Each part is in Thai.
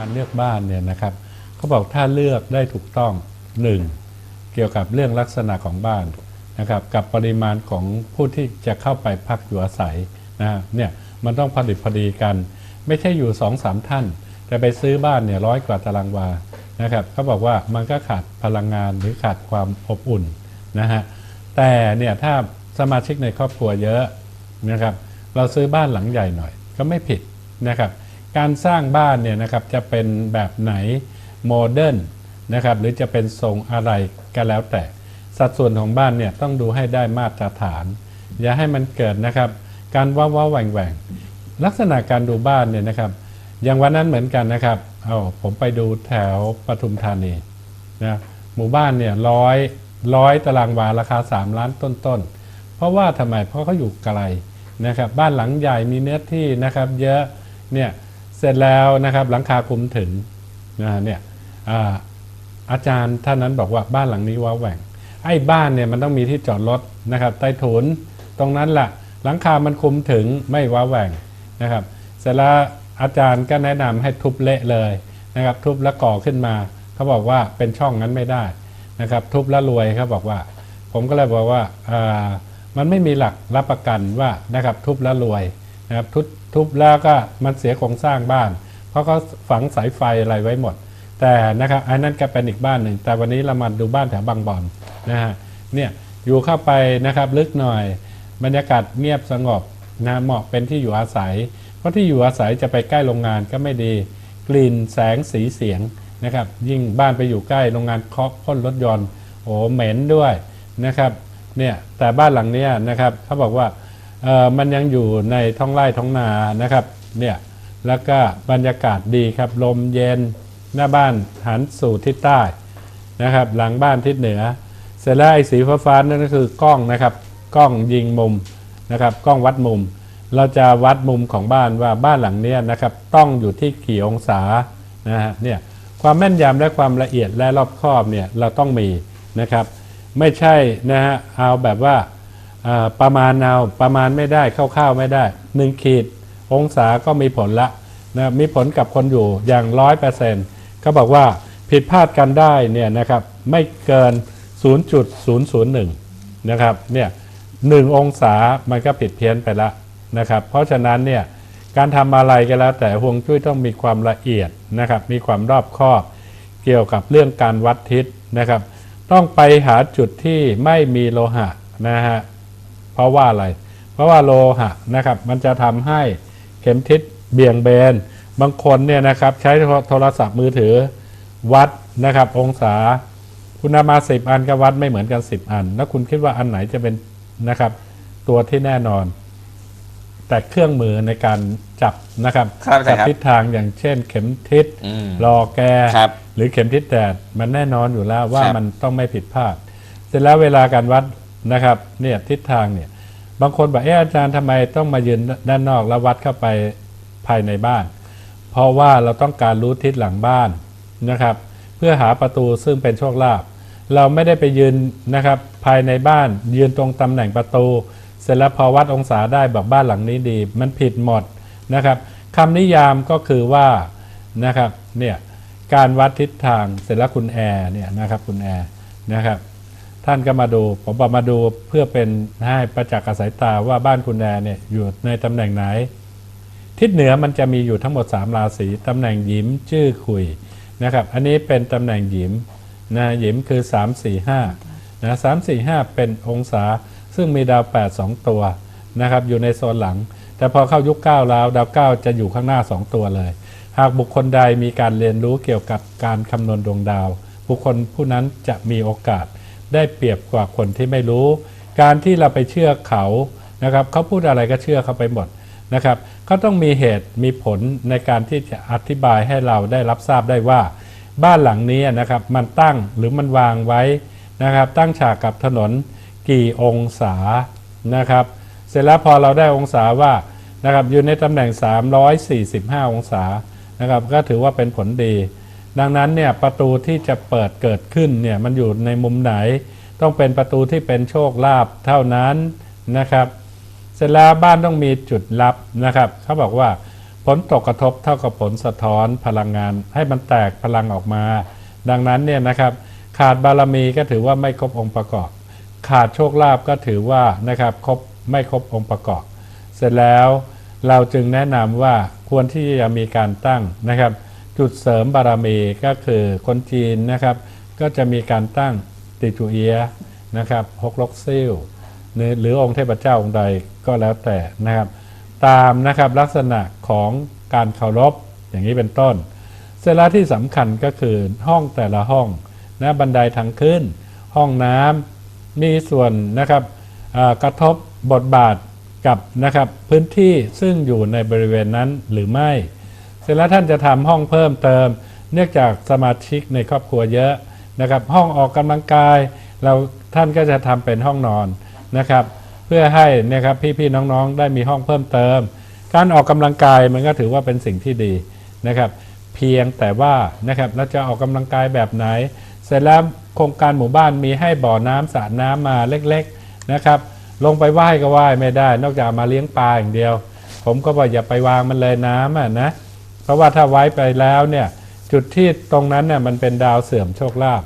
การเลือกบ้านเนี่ยนะครับเขาบอกถ้าเลือกได้ถูกต้องหนึ่งเกี่ยวกับเรื่องลักษณะของบ้านนะครับกับปริมาณของผู้ที่จะเข้าไปพักอยู่อาศัยนะฮะเนี่ยมันต้องผลิตพอดีกัน ไม่ใช่อยู่สองสามท่าน แต่ไปซื้อบ้านเนี่ยร้อยกว่าตารางวานะครับเขาบอกว่ามันก็ขาดพลังงานหรือขาดความอบอุ่นนะฮะแต่เนี่ยถ้าสมาชิกในครอบครัวเยอะนะครับเราซื้อบ้านหลังใหญ่หน่อยก็ไม่ผิดนะครับ การสร้างบ้านเนี่ยนะครับจะเป็นแบบไหนโมเดิร์นนะครับหรือจะเป็นทรงอะไรก็แล้วแต่ สัดส่วนของบ้านเนี่ยต้องดูให้ได้มาตรฐาน อย่าให้มันเกิดนะครับ การว้าวๆแหว่งแหว่งลักษณะการดูบ้านเนี่ยนะครับอย่างวันนั้นเหมือนกันนะครับเอาผมไปดูแถวปทุมธานีนะหมู่บ้านเนี่ยร้อยร้อยตารางวาราคา 3 ล้านต้นๆ เพราะว่าทำไมเพราะเขาอยู่ไกลนะครับบ้านหลังใหญ่มีเนื้อที่นะครับ เยอะเนี่ย เสร็จแล้วนะครับหลังคาคุมถึงนะเนี่ยอาอาจารย์ท่านนั้นบอกว่าบ้านหลังนี้ว้าแหว่งไอ้บ้านเนี่ยมันต้องมีที่จอดรถนะครับใต้ถุนตรงนั้นแหละหลังคามันคุมถึงไม่ว้าแหว่งนะครับ เสร็จแล้วอาจารย์ก็แนะนำให้ทุบเละเลยนะครับ ทุบแล้วก่อขึ้นมาเขาบอกว่าเป็นช่องนั้นไม่ได้นะครับ ทุบแล้วรวยเขาบอกว่า ผมก็เลยบอกว่ามันไม่มีหลักรับประกันว่านะครับทุบแล้วรวย นะครับทุบทุบแล้วก็มันเสียโครงสร้างบ้าน เพราะเขาฝังสายไฟอะไรไว้หมด แต่นะครับอันนั้นก็เป็นอีกบ้านหนึ่ง แต่วันนี้เรามาดูบ้านแถวบางบอนนะฮะเนี่ยอยู่เข้าไปนะครับลึกหน่อย บรรยากาศเงียบสงบนะเหมาะเป็นที่อยู่อาศัย เพราะที่อยู่อาศัยจะไปใกล้โรงงานก็ไม่ดี กลิ่นแสงสีเสียงนะครับ ยิ่งบ้านไปอยู่ใกล้โรงงานเคาะพ่นรถยนต์โอ้เหม็นด้วยนะครับเนี่ยแต่บ้านหลังนี้นะครับเขาบอกว่า มันยังอยู่ในท้องไร่ท้องนานะครับเนี่ยแล้วก็บรรยากาศดีครับลมเย็นหน้าบ้านหันสู่ทิศใต้นะครับ หลังบ้านทิศเหนือ เสร็จแล้วไอ้สีฟ้าๆนั่นก็คือกล้องนะครับ กล้องยิงมุมนะครับ กล้องวัดมุม เราจะวัดมุมของบ้านว่าบ้านหลังเนี้ยนะครับ ต้องอยู่ที่กี่องศานะฮะเนี่ยความแม่นยำและความละเอียดและรอบคอบเนี่ยเราต้องมีนะครับ ไม่ใช่นะฮะเอาแบบว่า ประมาณเอาประมาณไม่ได้คร่าวๆไม่ได้หนึ่งขีด องศาก็มีผลละนะมีผลกับคนอยู่อย่างร้อยเปอร์เซ็นต์เขาบอกว่าผิดพลาดกันได้เนี่ยนะครับไม่เกิน 0.001 นะครับเนี่ยหนึ่งองศามันก็ผิดเพี้ยนไปละนะครับเพราะฉะนั้นเนี่ยการทำอะไรก็แล้วแต่ฮวงจุ้ยต้องมีความละเอียดนะครับมีความรอบคอบ เกี่ยวกับเรื่องการวัดทิศนะครับ ต้องไปหาจุดที่ไม่มีโลหะนะฮะ ราะว่าอะไร เพราะว่าโลหะนะครับมันจะทำให้เข็มทิศเบี่ยงเบน บางคนเนี่ยนะครับใช้โทรศัพท์มือถือวัดนะครับ องศา คุณเอามาสิบอันก็วัดไม่เหมือนกันสิบอัน แล้วคุณคิดว่าอันไหนจะเป็นนะครับตัวที่แน่นอน แต่เครื่องมือในการจับนะครับครับอาจารจัย์ครับทิศทางอย่างเช่น เข็มทิศอืมรอแกครับหรือเข็มทิศแดดมันแน่นอนอยู่แล้วว่าครับมันต้องไม่ผิดพลาด เสร็จแล้วเวลาการวัดนะครับเนี่ยทิศทางเนี่ย บางคนบอกเอออาจารย์ทำไมต้องมายืนด้านนอกแล้ววัดเข้าไปภายในบ้าน เพราะว่าเราต้องการรู้ทิศหลังบ้านนะครับ เพื่อหาประตูซึ่งเป็นโชคลาภเราไม่ได้ไปยืนนะครับ ภายในบ้าน ยืนตรงตำแหน่งประตู เสร็จแล้วพอวัดองศาได้แบบบ้านหลังนี้ดี มันผิดหมดนะครับคำนิยามก็คือว่านะครับเนี่ยการวัดทิศทางเสร็จแล้วคุณแอร์เนี่ยนะครับคุณแอร์นะครับ ท่านก็มาดูผมบอกมาดูเพื่อเป็นให้ประจักษ์กับสายตาว่าบ้านคุณแอร์เนี่ยอยู่ในตำแหน่งไหน ทิศเหนือมันจะมีอยู่ทั้งหมด 3 ราศีตำแหน่งหยิมชื่อคุยนะครับ อันนี้เป็นตำแหน่งหยิมนะหยิมคือ 3 4 5นะ3 4 5 เป็นองศาซึ่งมีดาว 8 2 ตัวนะครับอยู่ในโซนหลัง แต่พอเข้ายุค9แล้วดาว 9 จะอยู่ข้างหน้า 2 ตัวเลย หากบุคคลใดมีการเรียนรู้เกี่ยวกับการคำนวณดวงดาว บุคคลผู้นั้นจะมีโอกาส ได้เปรียบกว่าคนที่ไม่รู้ การที่เราไปเชื่อเขานะครับเขาพูดอะไรก็เชื่อเขาไปหมดนะครับเขาต้องมีเหตุมีผลในการที่จะอธิบายให้เราได้รับทราบได้ว่า บ้านหลังนี้นะครับมันตั้งหรือมันวางไว้นะครับ ตั้งฉากกับถนนกี่องศานะครับ เสร็จแล้วพอเราได้องศาว่านะครับอยู่ในตำแหน่ง 345 องศานะครับ ก็ถือว่าเป็นผลดี ดังนั้นเนี่ยประตูที่จะเปิดเกิดขึ้นเนี่ยมันอยู่ในมุมไหน ต้องเป็นประตูที่เป็นโชคลาภเท่านั้นนะครับ เสร็จแล้วบ้านต้องมีจุดลับนะครับเขาบอกว่าผลตกกระทบเท่ากับผลสะท้อนพลังงาน ให้มันแตกพลังออกมา ดังนั้นเนี่ยนะครับ ขาดบารมีก็ถือว่าไม่ครบองค์ประกอบ ขาดโชคลาภก็ถือว่านะครับครบไม่ครบองค์ประกอบ เสร็จแล้วเราจึงแนะนำว่าควรที่จะมีการตั้งนะครับ จุดเสริมบารมีก็คือคนจีนนะครับ ก็จะมีการตั้งติจูเอียะนะครับฮกลกซิ่วหรือองค์เทพเจ้าองค์ใดก็แล้วแต่นะครับ ตามนะครับลักษณะของการเคารพอย่างนี้เป็นต้น เสร็จแล้วที่สำคัญก็คือห้องแต่ละห้องนะบันไดทางขึ้น ห้องน้ำมีส่วนนะครับกระทบบทบาทกับนะครับพื้นที่ซึ่งอยู่ในบริเวณนั้นหรือไม่ เสร็จแล้วท่านจะทำห้องเพิ่มเติม เนื่องจากสมาชิกในครอบครัวเยอะนะครับ ห้องออกกำลังกาย เราท่านก็จะทำเป็นห้องนอนนะครับ เพื่อให้นะครับพี่ๆน้องๆ ได้มีห้องเพิ่มเติม การออกกำลังกายมันก็ถือว่าเป็นสิ่งที่ดีนะครับ เพียงแต่ว่านะครับเราจะออกกำลังกายแบบไหน เสร็จแล้วโครงการหมู่บ้านมีให้บ่อน้ำสระน้ำมาเล็กๆนะครับ ลงไปว่ายก็ว่ายไม่ได้ นอกจากมาเลี้ยงปลาอย่างเดียว ผมก็บอกอย่าไปวางมันเลยน้ำอะนะ ราะว่าถ้าไว้ไปแล้วเนี่ยจุดที่ตรงนั้นเนี่ยมันเป็นดาวเสื่อมโชคลาภ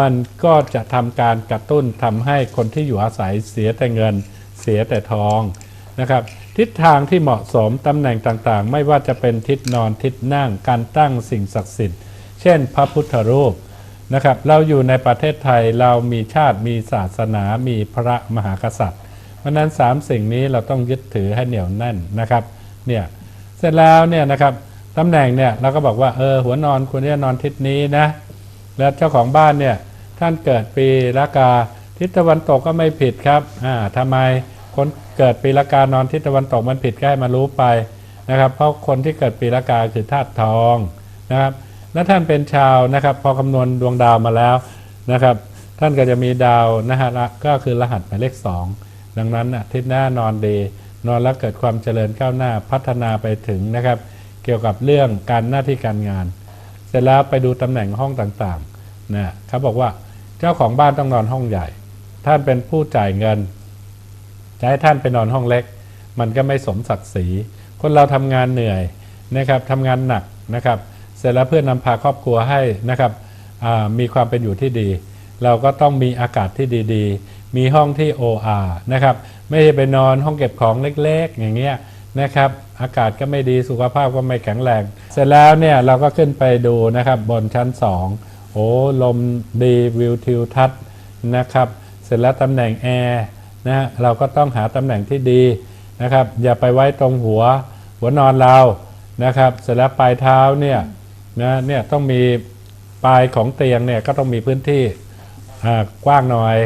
มันก็จะทำการกระตุ้นทำให้คนที่อยู่อาศัยเสียแต่เงินเสียแต่ทองนะครับ ทิศทางที่เหมาะสมตำแหน่งต่างๆ ไม่ว่าจะเป็นทิศนอนทิศนั่งการตั้งสิ่งศักดิ์สิทธิ์ เช่น พระพุทธรูปนะครับเราอยู่ในประเทศไทยเรามีชาติมีศาสนามีพระมหากษัตริย์ เพราะฉะนั้นสามสิ่งนี้เราต้องยึดถือให้เหนียวแน่นนะครับเนี่ยเสร็จแล้วเนี่ยนะครับ ตำแหน่งเนี่ยเราก็บอกว่าเออหัวนอนควรจะนอนทิศนี้นะแล้วเจ้าของบ้านเนี่ยท่านเกิดปีละกาทิศตะวันตกก็ไม่ผิดครับอ่าทำไมคนเกิดปีละกานอนทิศตะวันตกมันผิดก็ให้มารู้ไปนะครับ เพราะคนที่เกิดปีละกาคือธาตุทองนะครับ และท่านเป็นชาวนะครับ พอคำนวณดวงดาวมาแล้วนะครับ ท่านก็จะมีดาวนะฮะก็คือรหัสหมายเลขสองดังนั้นน่ะทิศหน้านอนดี นอนแล้วเกิดความเจริญก้าวหน้าพัฒนาไปถึงนะครับ เกี่ยวกับเรื่องการหน้าที่การงาน เสร็จแล้วไปดูตำแหน่งห้องต่างๆนะเขาบอกว่าเจ้าของบ้านต้องนอนห้องใหญ่ ท่านเป็นผู้จ่ายเงินจะให้ท่านไปนอนห้องเล็ก มันก็ไม่สมศักดิ์ศรี คนเราทำงานเหนื่อยนะครับทำงานหนักนะครับ เสร็จแล้วเพื่อนำพาครอบครัวให้นะครับมีความเป็นอยู่ที่ดี เราก็ต้องมีอากาศที่ดีๆ มีห้องที่ OR นะครับ ไม่ใช่ไปนอนห้องเก็บของเล็กๆ อย่างเงี้ยนะครับ อากาศก็ไม่ดีสุขภาพก็ไม่แข็งแรง เสร็จแล้วเนี่ยเราก็ขึ้นไปดูนะครับบนชั้น 2 โอ้ลมดีวิวทิวทัศน์นะครับ เสร็จแล้วตำแหน่งแอร์นะฮะเราก็ต้องหาตำแหน่งที่ดีนะครับ อย่าไปไว้ตรงหัวหัวนอนเรานะครับ เสร็จแล้วปลายเท้าเนี่ยนะเนี่ยต้องมีปลายของเตียงเนี่ยก็ต้องมีพื้นที่กว้างหน่อย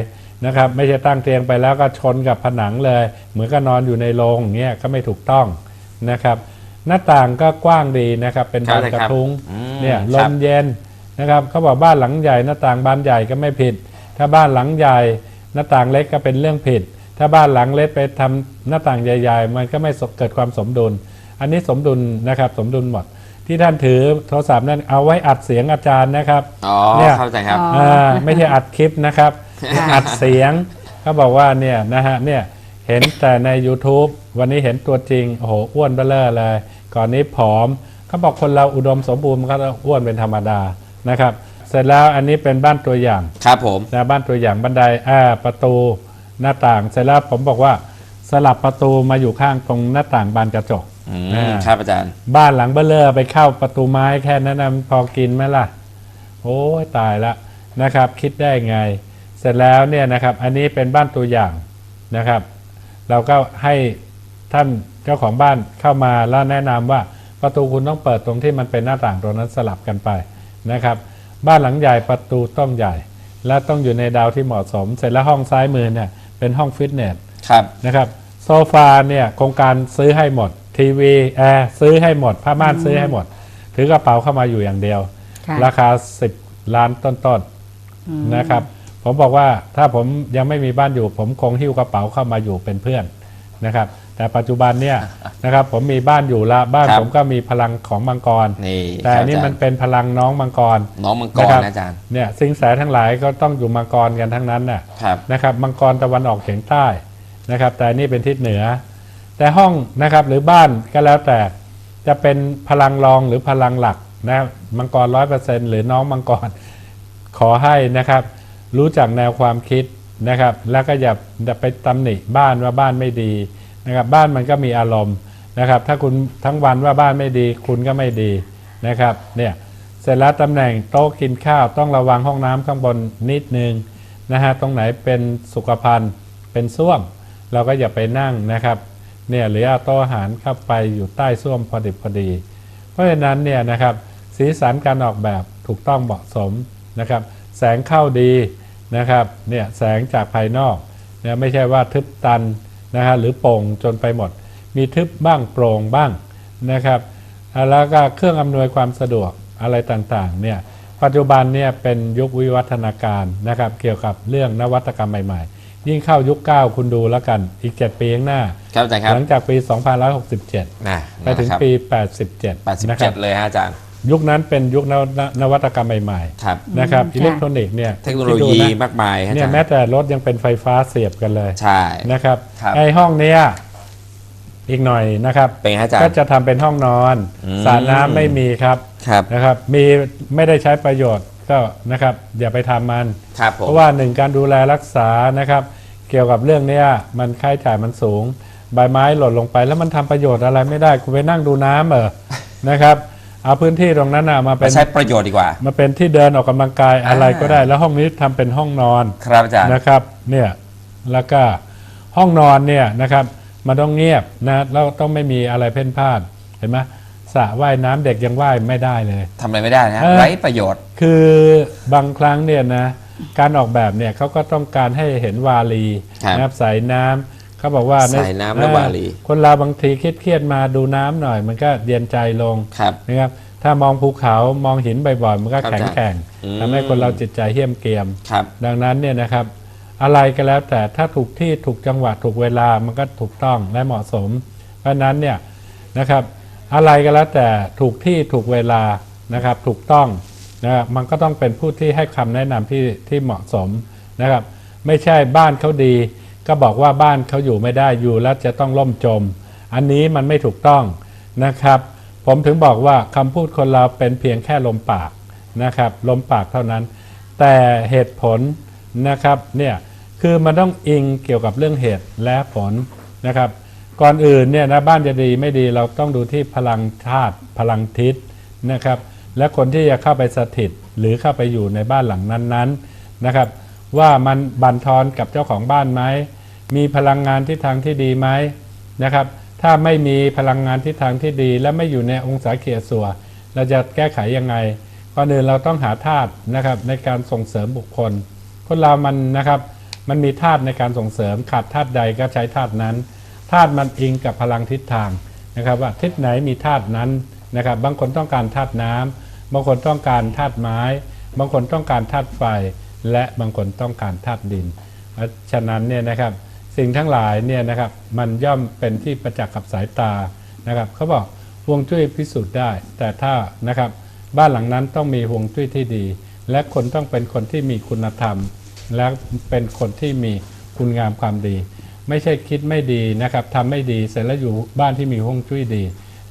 นะครับ ไม่ใช่ตั้งเตียงไปแล้วก็ชนกับผนังเลย เหมือนกับนอนอยู่ในโรงอย่างเงี้ยก็ไม่ถูกต้อง นะครับ หน้าต่างก็กว้างดีนะครับ เป็นครับบานกระทุ้งอืมเนี่ยลครับมเย็นนะครับเขาบอกบ้านหลังใหญ่หน้าต่างบานใหญ่ก็ไม่ผิด ถ้าบ้านหลังใหญ่หน้าต่างเล็กก็เป็นเรื่องผิด ถ้าบ้านหลังเล็กไปทำหน้าต่างใหญ่ ๆ มันก็ไม่สเกิดความสมดุล อันนี้สมดุลนะครับสมดุลหมดที่ท่านถือโทรศัพท์นั่นเอาไว้อัดเสียงอาจารย์นะครับอ๋อเนี่ยเข้าใจครับอ๋ออ่าไม่ใช่อัดคลิปนะครับ อัดเสียงเขาบอกว่าเนี่ยนะฮะเนี่ย เห็นแต่ใน YouTube วันนี้เห็นตัวจริง โอ้โห อ้วนเบ้อเลอเลย ก่อนนี้ผอมเขาบอกคนเราอุดมสมบูรณ์มันก็ต้องอ้วนเป็นธรรมดานะครับ เสร็จแล้วอันนี้เป็นบ้านตัวอย่างครับผมนะบ้านตัวอย่างบันไดอ่าประตูหน้าต่าง เสร็จแล้วผมบอกว่าสลับประตูมาอยู่ข้างตรงหน้าต่างบานกระจกอืมอ่าครับอาจารย์ บ้านหลังเบลเลอร์ไปเข้าประตูไม้แค่นั้นนะมันพอกินไหมล่ะ โอ้ยตายละนะครับ คิดได้ไง เสร็จแล้วเนี่ยนะครับ อันนี้เป็นบ้านตัวอย่างนะครับ เราก็ให้ท่านเจ้าของบ้านเข้ามาแล้วแนะนำว่าประตูคุณต้องเปิดตรงที่มันเป็นหน้าต่างตรงนั้นสลับกันไปนะครับ บ้านหลังใหญ่ประตูต้องใหญ่ และต้องอยู่ในดาวที่เหมาะสม เสร็จแล้วห้องซ้ายมือเนี่ยเป็นห้องฟิตเนสครับนะครับโซฟาเนี่ยโครงการซื้อให้หมด ทีวีแอร์ซื้อให้หมดผ้าม่านซื้อให้หมด ถือกระเป๋าเข้ามาอยู่อย่างเดียวค่ะราคา 10 ล้านต้นๆนะครับ ผมบอกว่าถ้าผมยังไม่มีบ้านอยู่ ผมคงหิ้วกระเป๋าเข้ามาอยู่เป็นเพื่อนนะครับ แต่ปัจจุบันเนี่ยนะครับผมมีบ้านอยู่ละบ้านครับ ผมก็มีพลังของมังกร นี่แต่อันนี่ครับมันเป็นพลังน้องมังกรน้องมังกรนะครับนะอาจารย์ เนี่ยสิงแสทั้งหลายก็ต้องอยู่มังกรกันทั้งนั้นน่ะ ครับ นะครับมังกรตะวันออกเฉียงใต้นะครับ แต่นี่เป็นทิศเหนือ แต่ห้องนะครับหรือบ้านก็แล้วแต่จะเป็นพลังรองหรือพลังหลักนะมังกรร้อยเปอร์เซ็นหรือน้องมังกร ขอให้นะครับ รู้จักแนวความคิดนะครับ แล้วก็อย่าไปตำหนิบ้านว่าบ้านไม่ดีนะครับ บ้านมันก็มีอารมณ์นะครับ ถ้าคุณทั้งวันว่าบ้านไม่ดี คุณก็ไม่ดีนะครับ เนี่ยเสร็จแล้วตำแหน่งโต๊ะกินข้าวต้องระวังห้องน้ำข้างบนนิดนึงนะฮะตรงไหนเป็นสุขภัณฑ์เป็นส้วม เราก็อย่าไปนั่งนะครับเนี่ยหรือเอาโต๊ะอาหารเข้าไปอยู่ใต้ส้วมพอดิบพอดี เพราะฉะนั้นเนี่ยนะครับสีสันการออกแบบถูกต้องเหมาะสมนะครับ แสงเข้าดีนะครับเนี่ยแสงจากภายนอกเนี่ยไม่ใช่ว่าทึบตันนะฮะหรือโปร่งจนไปหมด มีทึบบ้างโปร่งบ้างนะครับอ่าแล้วก็เครื่องอำนวยความสะดวกอะไรต่างๆเนี่ยปัจจุบันเนี่ยเป็นยุควิวัฒนาการนะครับเกี่ยวกับเรื่องนวัตกรรมใหม่ๆ ยิ่งเข้ายุค 9 คุณดูแล้วกันอีก 7 ปีข้างหน้าครับอาจารย์ครับหลังจากปี 2567นะไปถึงนะครับปี 87นะครับ87 เลยฮะอาจารย์ ยุคนั้นเป็นยุคนวนนวัตกรรมใหม่ครับ ๆนะครับค่ะอิเล็กทรอนิกส์เนี่ยเทคโนโลคิดดูยีนะมากมายฮะอาเนี่จายรย์แม้แต่รถยังเป็นไฟฟ้าเสียบกันเลยใช่ นะครับครับ ไอห้องเนี้ยอีกหน่อยนะครับ เป็นไงฮะอาจารก็ย์จะทำเป็นห้องนอนอืม สระน้ำไม่มีครับครับนะครับ มีไม่ได้ใช้ประโยชน์ก็นะครับอย่าไปทำมัน ครับผม เพราะว่าหนึ่งการดูแลรักษานะครับ เกี่ยวกับเรื่องเนี้ยมันค่าใช้จ่ายมันสูง ใบไม้หล่นลงไปแล้วมันทำประโยชน์อะไรไม่ได้คุณไปนั่งดูน้ำเหรอ นะครับ เอาพื้นที่ตรงนั้นนะมาเป็มานใช้ประโยชน์ดีกว่า มาเป็นที่เดินออกกำลังกายอะไรก็ได้ แล้วห้องนี้ทำเป็นห้องนอนครับอาจารย์ นะครับเนี่ยแล้วก็ห้องนอนเนี่ยนะครับมันต้องเงียบนะแล้วต้องไม่มีอะไรเพ่นพ่านเห็นไหมสระว่ายน้ำเด็กยังว่ายไม่ได้เลย ทำอะไรไม่ได้นะฮะเออ ไร้ประโยชน์ คือบางครั้งเนี่ยนะการออกแบบเนี่ยเขาก็ต้องการให้เห็นวาลีครับ นะครับสายน้ำ เขาบอกว่าใสายน้ำและอ่วาลีคนเราบางทีเครียดๆมาดูน้ำหน่อย มันก็เย็นใจลงครับนะครับถ้ามองภูเขามองหินบ่อยๆมันก็ครับแข็งแข็งอืมทำให้คนเราจิตใจเหี้ยมเกรียมครับดังนั้นเนี่ยนะครับ อะไรก็แล้วแต่ถ้าถูกที่ถูกจังหวะถูกเวลามันก็ถูกต้องและเหมาะสม เพราะฉะนั้นเนี่ยนะครับ อะไรก็แล้วแต่ถูกที่ถูกเวลานะครับ ถูกต้องนะครับมันก็ต้องเป็นผู้ที่ให้คำแนะนำที่ที่เหมาะสมนะครับ ไม่ใช่บ้านเขาดี ก็บอกว่าบ้านเขาอยู่ไม่ได้อยู่แล้วจะต้องล่มจม อันนี้มันไม่ถูกต้องนะครับ ผมถึงบอกว่าคำพูดคนเราเป็นเพียงแค่ลมปากนะครับลมปากเท่านั้น แต่เหตุผลนะครับเนี่ยคือมันต้องอิงเกี่ยวกับเรื่องเหตุและผลนะครับ ก่อนอื่นเนี่ยนะบ้านจะดีไม่ดีเราต้องดูที่พลังธาตุพลังทิศนะครับ และคนที่จะเข้าไปสถิตหรือเข้าไปอยู่ในบ้านหลังนั้นๆนนะครับ ว่ามันบันทอนกับเจ้าของบ้านไหม มีพลังงานทิศทางที่ดีไหมนะครับ ถ้าไม่มีพลังงานทิศทางที่ดี และไม่อยู่ในองศาเขียสัวเราจะแก้ไขยังไงก่อนอื่นเราต้องหาธาตุนะครับในการส่งเสริมบุคคล คนเรามันนะครับมันมีธาตุในการส่งเสริมขาดธาตุใดก็ใช้ธาตุนั้นธาตุมันอิงกับพลังทิศทางนะครับ ว่าทิศไหนมีธาตุนั้นนะครับ บางคนต้องการธาตุน้ำบางคนต้องการธาตุไม้ บางคนต้องการธาตุไฟ และบางคนต้องการธาตุดิน เพราะฉะนั้นเนี่ยนะครับ สิ่งทั้งหลายเนี่ยนะครับมันย่อมเป็นที่ประจักษ์กับสายตานะครับเขาบอกฮวงจุ้ยพิสูจน์ได้ แต่ถ้านะครับบ้านหลังนั้นต้องมีฮวงจุ้ยที่ดี และคนต้องเป็นคนที่มีคุณธรรม และเป็นคนที่มีคุณงามความดี ไม่ใช่คิดไม่ดีนะครับทำไม่ดีเสร็จแล้วอยู่บ้านที่มีฮวงจุ้ยดี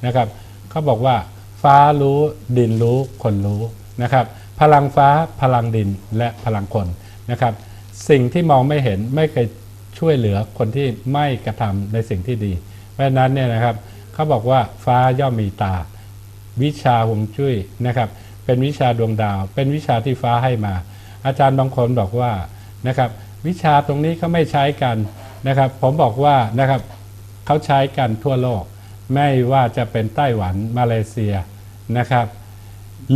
นะครับเขาบอกว่าฟ้ารู้ดินรู้คนรู้นะครับพลังฟ้าพลังดินและพลังคนนะครับสิ่งที่มองไม่เห็นไม่เคย ช่วยเหลือคนที่ไม่กระทำในสิ่งที่ดี เพราะฉะนั้นเนี่ยนะครับเขาบอกว่าฟ้าย่อมมีตา วิชาฮวงจุ้ยนะครับ เป็นวิชาดวงดาว เป็นวิชาที่ฟ้าให้มา อาจารย์บางคนบอกว่านะครับวิชาตรงนี้เขาไม่ใช้กันนะครับ ผมบอกว่านะครับเขาใช้กันทั่วโลก ไม่ว่าจะเป็นไต้หวันมาเลเซียนะครับ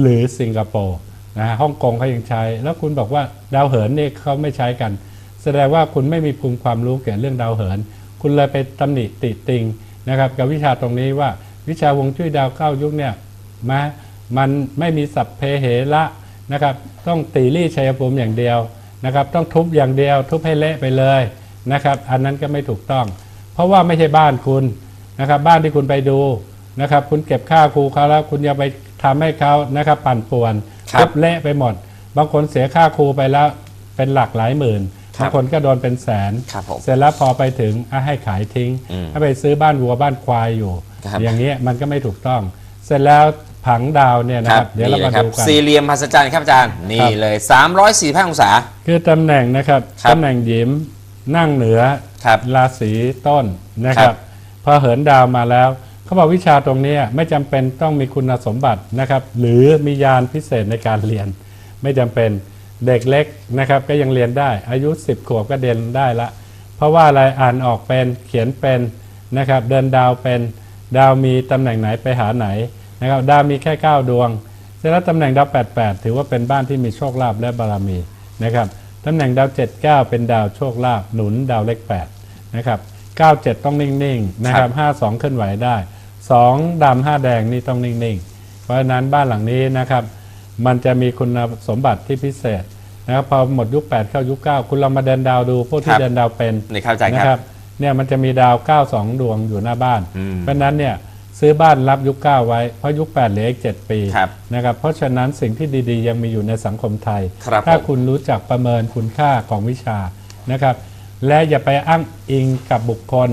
หรือสิงคโปร์นะฮะฮ่องกงเขายังใช้ แล้วคุณบอกว่าดาวเหินนี่เขาไม่ใช้กัน แสดงว่าคุณไม่มีภูมิความรู้เกี่ยวกับเรื่องดาวเหิน คุณเลยไปตำหนิติติงนะครับ กับวิชาตรงนี้ว่าวิชาวงจุ้ยดาวเข้ายุคเนี่ยมามันไม่มีสัพเพเหระนะครับต้องตีรี่ชัยภูมิอย่างเดียวนะครับ ต้องทุบอย่างเดียว ทุบให้เละไปเลยนะครับ อันนั้นก็ไม่ถูกต้อง เพราะว่าไม่ใช่บ้านคุณนะครับ บ้านที่คุณไปดูนะครับ คุณเก็บค่าครูเขาแล้วคุณอย่าไปทำให้เขานะครับ ปั่นป่วนครับทุบเละไปหมด บางคนเสียค่าครูไปแล้วเป็นหลักหลายหมื่นครั บบางคนก็โดนเป็นแสน ครับผมเสร็จแล้วพอไปถึงอะให้ขายทิ้งอืมให้ไปซื้อบ้านวัวบ้านควายอยู่ ครับ อย่างเงี้ยมันก็ไม่ถูกต้อง เสร็จแล้วผังดาวเนี่ยนะคครัรับบเดี๋ยวเรานี่มานะครัดูบกัน สี่เหลี่ยมมหัศจรรย์ครับอาจารย์นี่เลย 345องศา คือตำแหน่งนะครับครับตำแหน่งหยิมนั่งเหนือครับราศีต้นนะคครัรับบ พอเหินดาวมาแล้ว เขาบอกวิชาตรงเนี้ยไม่จำเป็นต้องมีคุณสมบัตินะครับ หรือมียานพิเศษในการเรียน ไม่จำเป็น เด็กเล็กนะครับก็ยังเรียนได้ อายุ 10 ขวบก็เรียนได้ละ เพราะว่าอะไรอ่านออกเป็นเขียนเป็นนะครับเดินดาวเป็นดาวมีตำแหน่งไหนไปหาไหนนะครับดาวมีแค่ 9 ดวงเสร็จแล้วตำแหน่งดาว 88 ถือว่าเป็นบ้านที่มีโชคลาภและบารมีนะครับตำแหน่งดาว 79 เป็นดาวโชคลาภหนุนดาวเลข8นะครับ97 ต้องนิ่งๆนะครับ52เคลื่อนไหวได้ 2ดำ5แดงนี่ต้องนิ่งๆ เพราะฉะนั้นบ้านหลังนี้นะครับมันจะมีคุณสมบัติที่พิเศษ นะครับพอหมดยุค 8 เข้ายุค 9 คุณลองมาเดินดาวดู พวกคที่รับเดินดาวเป็นนี่ครับอาจารย์นะคครัรับบเนี่ยมันจะมีดาว 92 ดวงอยู่หน้าบ้านอืมเพราะฉะนั้นเนี่ยซื้อบ้านรับยุค 9 ไว้ เพราะยุค 8 เหลืออีก 7 ปีครับนะครับเพราะฉะนั้นสิ่งที่ดีๆ ยังมีอยู่ในสังคมไทยครับถ้าผมคุณรู้จักประเมินคุณค่าของวิชานะครับและอย่าไปอ้างอิงกับบุคคล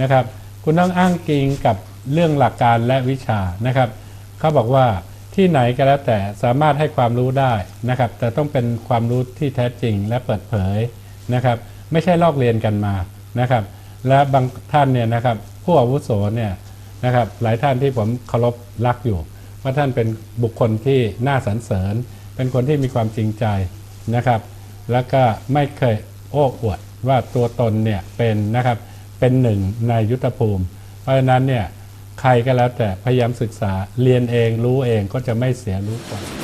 นะครับคุณต้องอ้างอิงกับเรื่องหลักการและวิชานะครับเขาบอกว่า ที่ไหนก็แล้วแต่สามารถให้ความรู้ได้นะครับ แต่ต้องเป็นความรู้ที่แท้จริงและเปิดเผยนะครับ ไม่ใช่ลอกเรียนกันมานะครับ และบางท่านเนี่ยนะครับ ผู้อาวุโสเนี่ยนะครับ หลายท่านที่ผมเคารพรักอยู่ว่าท่านเป็นบุคคลที่น่าสรรเสริญ เป็นคนที่มีความจริงใจนะครับ แล้วก็ไม่เคยโอ้อวดว่าตัวตนเนี่ยเป็นนะครับเป็นหนึ่งในยุทธภูมิ เพราะฉะนั้นเนี่ย ใครก็แล้วแต่พยายามศึกษาเรียนเองรู้เองก็จะไม่เสียรู้ก่อน